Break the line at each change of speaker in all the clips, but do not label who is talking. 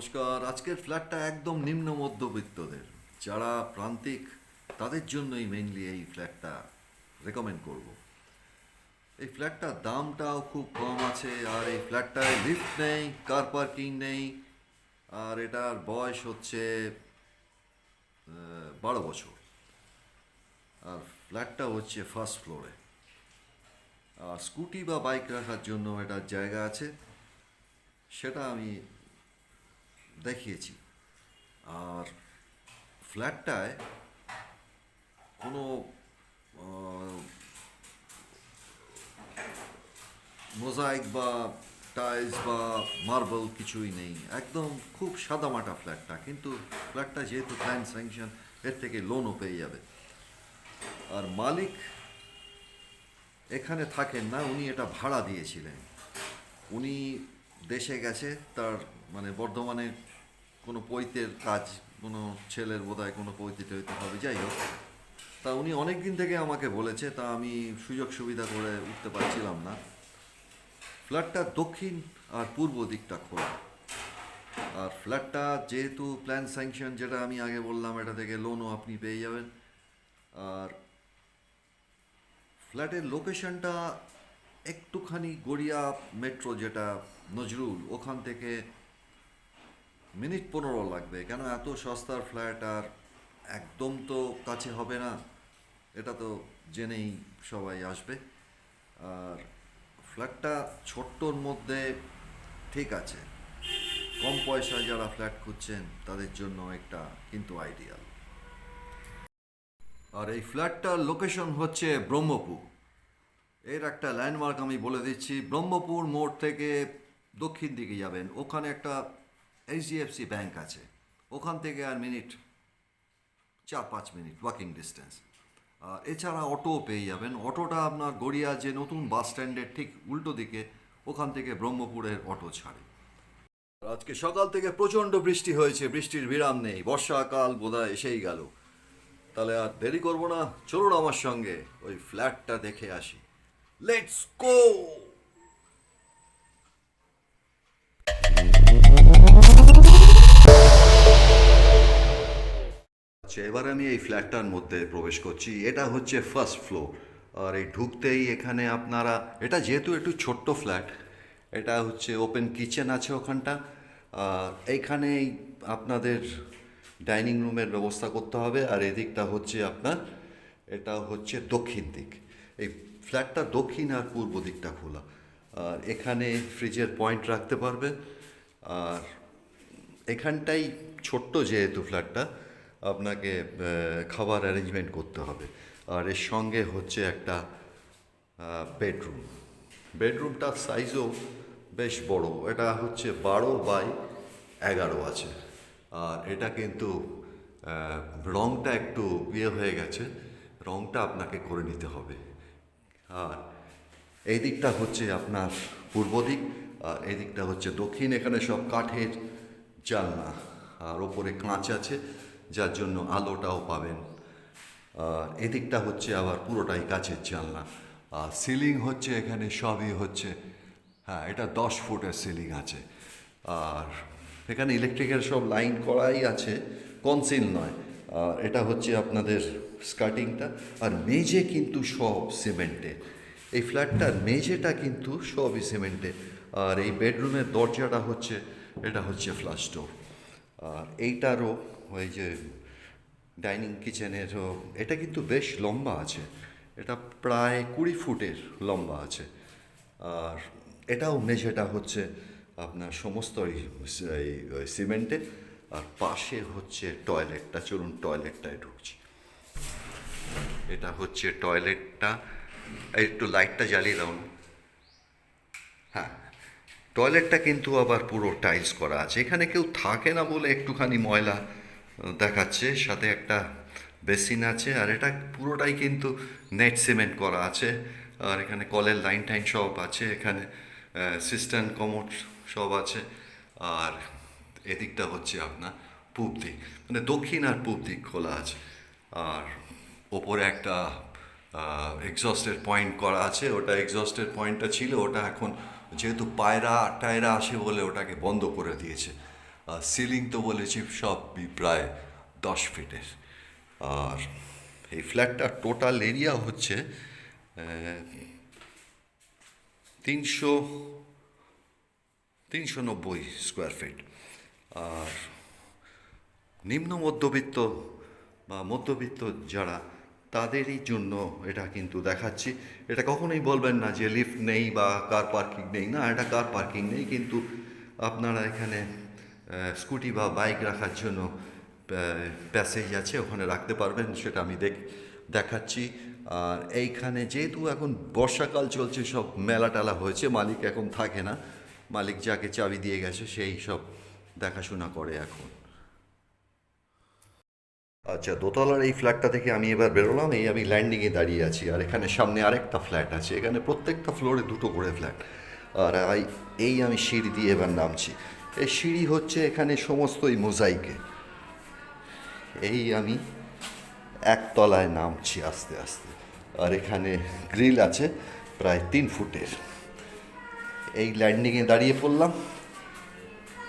নমস্কার। আজকের ফ্ল্যাটটা একদম নিম্ন মধ্যবিত্তদের। যারা প্রান্তিক, তাদের জন্যই মেইনলি এই ফ্ল্যাটটা রেকমেন্ড করব। এই ফ্ল্যাটটার দামটাও খুব কম আছে, আর এই ফ্ল্যাটটায় লিফট নেই কার পার্কিং নেই, আর এটার বয়স হচ্ছে বারো বছর। আর ফ্ল্যাটটা হচ্ছে ফার্স্ট ফ্লোরে আর স্কুটি বা বাইক রাখার জন্য এটার জায়গা আছে। সেটা আমি দেখিয়েছি। আর ফ্ল্যাটটায় কোনো মোজাইক বা টাইলস বা মার্বেল কিছুই নেই। একদম খুব সাদামাটা ফ্ল্যাটটা, কিন্তু ফ্ল্যাটটা যেহেতু প্ল্যান স্যাংশন, এর থেকে লোনও পেয়ে যাবে। আর মালিক এখানে থাকেন না, উনি এটা ভাড়া দিয়েছিলেন। উনি দেশে গেছে, তার মানে বর্ধমানে কোনো পৈতের কাজ, কোনো ছেলের বোধহয় কোনো পৈতে টৈতে হবে, যাই হোক। তা উনি অনেক দিন থেকে আমাকে বলেছে, তা আমি সুযোগ সুবিধা করে উঠতে পারছিলাম না। ফ্ল্যাটটা দক্ষিণ আর পূর্ব দিকটা খোলা। আর ফ্ল্যাটটা যেহেতু প্ল্যান স্যাংশন যেটা আমি আগে বললাম, এটা থেকে লোনও আপনি পেয়ে যাবেন। আর ফ্ল্যাটের লোকেশনটা একটুখানি গড়িয়া মেট্রো যেটা নজরুল, ওখান থেকে মিনিট পনেরো লাগবে, কেন এত সস্তার ফ্ল্যাট আর একদম তো কাছে হবে না? এটা তো জেনেই সবাই আসবে। আর ফ্ল্যাটটা ছোট্টর মধ্যে ঠিক আছে। কম পয়সায় যারা ফ্ল্যাট খুঁজছেন, তাদের জন্য একটা কিন্তু আইডিয়াল আর এই ফ্ল্যাটটার লোকেশন হচ্ছে ব্রহ্মপুর। এর একটা ল্যান্ডমার্ক আমি বলে দিচ্ছি, ব্রহ্মপুর মোড় থেকে দক্ষিণ দিকে যাবেন। ওখানে একটা এইচডিএফসি ব্যাংক আছে। ওখান থেকে আর মিনিট চার পাঁচ মিনিট ওয়াকিং ডিস্টেন্স এছাড়া অটো পেয়ে যাবেন। অটোটা আপনার গড়িয়া যে নতুন বাস স্ট্যান্ডের ঠিক উল্টো দিকে, ওখান থেকে ব্রহ্মপুরের অটো ছাড়ে। আজকে সকাল থেকে প্রচণ্ড বৃষ্টি হয়েছে, বৃষ্টির বিরাম নেই, বর্ষাকাল বোধহয় এসেই গেল। তাহলে আর দেরি করব না, চলুন আমার সঙ্গে ওই ফ্ল্যাটটা দেখে আসি। লেটস গো এবার আমি এই ফ্ল্যাটটার মধ্যে প্রবেশ করছি। এটা হচ্ছে ফার্স্ট ফ্লোর আর এই ঢুকতেই এখানে আপনারা, এটা যেহেতু একটু ছোট্ট ফ্ল্যাট, এটা হচ্ছে ওপেন কিচেন আছে ওখানটা। আর এইখানেই আপনাদের ডাইনিং রুমের ব্যবস্থা করতে হবে। আর এদিকটা হচ্ছে আপনার, এটা হচ্ছে দক্ষিণ দিক। এই ফ্ল্যাটটা দক্ষিণ আর পূর্ব দিকটা খোলা। আর এখানে ফ্রিজের পয়েন্ট রাখতে পারবে আর এখানটাই ছোট্ট যেহেতু ফ্ল্যাটটা আপনাকে খাবার অ্যারেঞ্জমেন্ট করতে হবে। আর এর সঙ্গে হচ্ছে একটা বেডরুম বেডরুমটার সাইজও বেশ বড়। এটা হচ্ছে বারো বাই এগারো আছে। আর এটা কিন্তু রংটা একটু ইয়ে হয়ে গেছে। রংটা আপনাকে করে নিতে হবে। আর এই দিকটা হচ্ছে আপনার পূর্ব দিক। আর এই দিকটা হচ্ছে দক্ষিণ। এখানে সব কাঠের জানলা। আর ওপরে কাঁচ আছে। যার জন্য আলোটাও পাবেন। এদিকটা হচ্ছে আবার পুরোটাই কাছের জানলা। আর সিলিং হচ্ছে এখানে সবই হচ্ছে হ্যাঁ এটা দশ ফুটের সিলিং আছে। আর এখানে ইলেকট্রিকের সব লাইন করাই আছে, কনসিল নয়। আর এটা হচ্ছে আপনাদের স্কার্টিংটা আর মেঝে কিন্তু সব সিমেন্টে। এই ফ্ল্যাটটার মেঝেটা কিন্তু সবই সিমেন্টে। আর এই বেডরুমের দরজাটা হচ্ছে, এটা হচ্ছে ফ্লাশ ডোর। আর এইটারও ওই যে ডাইনিং কিচেনেরও এটা কিন্তু বেশ লম্বা আছে। এটা প্রায় কুড়ি ফুটের লম্বা আছে। আর এটাও মেঝেটা হচ্ছে আপনার সমস্ত এই সিমেন্টে। আর পাশে হচ্ছে টয়লেটটা, চলুন টয়লেটটায় ঢুকছি। এটা হচ্ছে টয়লেটটা। একটু লাইটটা জ্বালিয়ে দাও। হ্যাঁ টয়লেটটা কিন্তু আবার পুরো টাইলস করা আছে। এখানে কেউ থাকে না বলে একটুখানি ময়লা দেখাচ্ছে, সাথে একটা বেসিন আছে, আর এটা পুরোটাই কিন্তু নেট সিমেন্ট করা আছে, আর এখানে কলের লাইন টাইন সব আছে, এখানে সিস্টেম কমোড সব আছে, আর এদিকটা হচ্ছে আপনার পূব দিক মানে দক্ষিণ আর পূব দিক খোলা আছে, আর ওপরে একটা এক্সস্টের পয়েন্ট করা আছে, ওটা এক্সস্টের পয়েন্টটা ছিল, ওটা এখন যেহেতু পায়রা, টায়রা আসে বলে ওটাকে বন্ধ করে দিয়েছে সিলিং তো বলেছি, সব প্রায় দশ ফিটের। আর এই ফ্ল্যাটটার টোটাল এরিয়া হচ্ছে তিনশো তিনশো নব্বই স্কোয়ার ফিট আর নিম্ন মধ্যবিত্ত বা মধ্যবিত্ত যারা, তাদেরই জন্য এটা কিন্তু দেখাচ্ছি। এটা কখনোই বলবেন না যে লিফট নেই বা কার পার্কিং নেই। না, এটা কার পার্কিং নেই, কিন্তু আপনারা এখানে স্কুটি বা বাইক রাখার জন্য প্যাসেজ আছে, ওখানে রাখতে পারবেন, সেটা আমি দেখ, দেখাচ্ছি। আর এইখানে যেহেতু এখন বর্ষাকাল চলছে, সব মেলা টেলা হয়েছে, মালিক এখন থাকে না। মালিক যাকে চাবি দিয়ে গেছে, সেই সব দেখাশোনা করে এখন। আচ্ছা দোতলার এই ফ্ল্যাটটা থেকে আমি এবার বেরোলাম, এই আমি ল্যান্ডিংয়ে দাঁড়িয়ে আছি, আর এখানে সামনে আরেকটা ফ্ল্যাট আছে। এখানে প্রত্যেকটা ফ্লোরে দুটো করে ফ্ল্যাট আর এই আমি সিঁড়ি দিয়ে এবার নামছি। এই সিঁড়ি হচ্ছে এখানে সমস্তই মোজাইকে। এই আমি একতলায় নামছি আস্তে আস্তে। আর এখানে গ্রিল আছে প্রায় তিন ফুটের। এই ল্যান্ডিংয়ে দাঁড়িয়ে পড়লাম।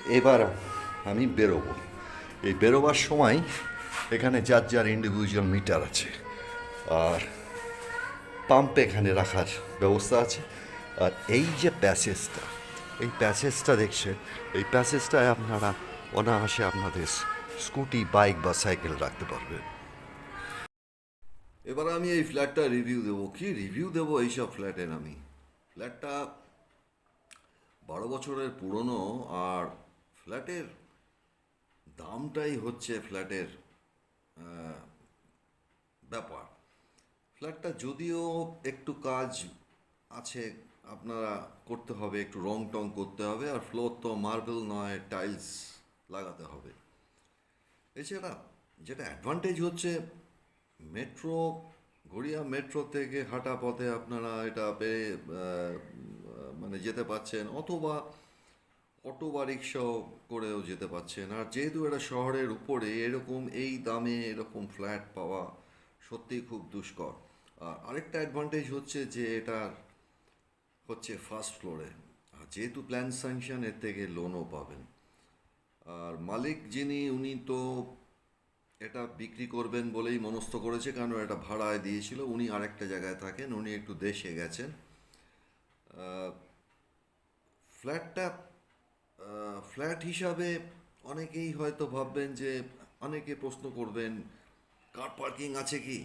এবার আমি বেরোবো। এই বেরোবার সময় এখানে যার যার ইন্ডিভিজুয়াল মিটার আছে। আর পাম্প এখানে রাখার ব্যবস্থা আছে। আর এই যে প্যাসেজটা এই প্যাসেজটা দেখছেন, এই প্যাসেজটায় আপনারা অনায়াসে আপনাদের স্কুটি, বাইক বা সাইকেল রাখতে পারবেন। এবার আমি এই ফ্ল্যাটটা রিভিউ দেবো। কি রিভিউ দেবো এইসব ফ্ল্যাটের আমি? ফ্ল্যাটটা বারো বছরের পুরনো আর ফ্ল্যাটের দামটাই হচ্ছে ফ্ল্যাটের ব্যাপার। ফ্ল্যাটটা যদিও একটু কাজ আছে আপনারা করতে হবে, একটু রং টং করতে হবে আর ফ্লোর তো মার্বেল নয় টাইলস লাগাতে হবে। এছাড়া যেটা অ্যাডভান্টেজ হচ্ছে মেট্রো গড়িয়া মেট্রো থেকে হাঁটা পথে আপনারা এটা পেয়ে মানে যেতে পাচ্ছেন, অথবা অটো বা রিক্সাও করেও যেতে পাচ্ছেন। আর যেহেতু এটা শহরের উপরে, এরকম এই দামে এরকম ফ্ল্যাট পাওয়া সত্যিই খুব দুষ্কর। আর আরেকটা অ্যাডভান্টেজ হচ্ছে যে এটার হচ্ছে ফার্স্ট ফ্লোরে আর যেহেতু প্ল্যান স্যাংশন এর থেকে লোনও পাবেন। আর মালিক যিনি, উনি তো এটা বিক্রি করবেন বলেই মনস্থ করেছে, কারণ এটা ভাড়ায় দিয়েছিল। উনি আরেকটা জায়গায় থাকেন, উনি একটু দেশে গেছেন। ফ্ল্যাটটা ফ্ল্যাট হিসাবে অনেকেই হয়তো ভাববেন যে, অনেকে প্রশ্ন করবেন কার পার্কিং আছে কি?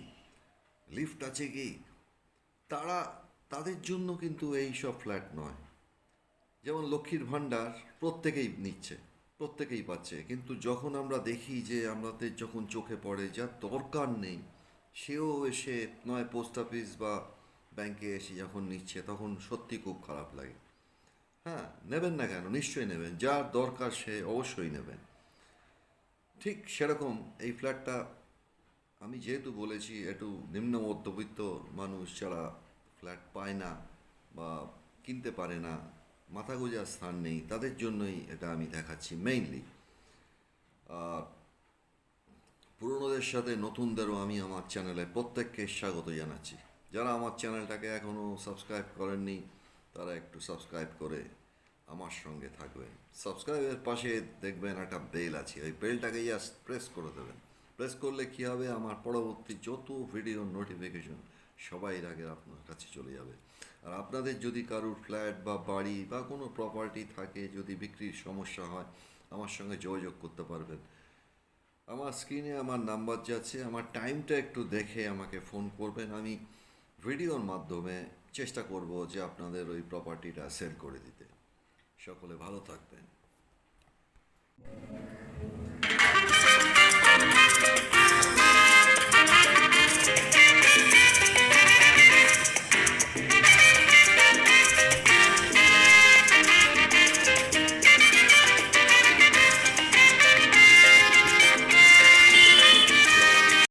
লিফট আছে কি? তারা তাদের জন্য কিন্তু এই সব ফ্ল্যাট নয়। যেমন লক্ষ্মীর ভাণ্ডার প্রত্যেকেই নিচ্ছে, প্রত্যেকেই পাচ্ছে। কিন্তু যখন আমরা দেখি যে আমাদের যখন চোখে পড়ে যার দরকার নেই, সেও এসে নয় পোস্ট অফিস বা ব্যাংকে এসে যখন নিচ্ছে, তখন সত্যি খুব খারাপ লাগে। হ্যাঁ নেবেন না কেন? নিশ্চয়ই নেবেন। যার দরকার সে অবশ্যই নেবেন। ঠিক সেরকম এই ফ্ল্যাটটা আমি যেহেতু বলেছি, একটু নিম্ন মধ্যবিত্ত মানুষ যারা ফ্ল্যাট পায় না বা কিনতে পারে না, মাথা গোজার স্থান নেই, তাদের জন্যই এটা আমি দেখাচ্ছি মেইনলি পুরনোদের সাথে নতুনদেরও আমি আমার চ্যানেলে প্রত্যেককে স্বাগত জানাচ্ছি। যারা আমার চ্যানেলটাকে এখনও সাবস্ক্রাইব করেননি, তারা একটু সাবস্ক্রাইব করে আমার সঙ্গে থাকবেন। সাবস্ক্রাইবের পাশে দেখবেন একটা বেল আছে, ওই বেলটাকে জাস্ট প্রেস করে দেবেন। প্রেস করলে কী হবে? আমার পরবর্তী যত ভিডিও নোটিফিকেশন সবাই এর আগে আপনার কাছে চলে যাবে। আর আপনাদের যদি কারোর ফ্ল্যাট বা বাড়ি বা কোনো প্রপার্টি থাকে, যদি বিক্রির সমস্যা হয়, আমার সঙ্গে যোগাযোগ করতে পারবেন। আমার স্ক্রিনে আমার নাম্বার যাচ্ছে, আমার টাইমটা একটু দেখে আমাকে ফোন করবেন। আমি ভিডিওর মাধ্যমে চেষ্টা করব যে আপনাদের ওই প্রপার্টিটা সেল করে দিতে। সকলে ভালো থাকবেন।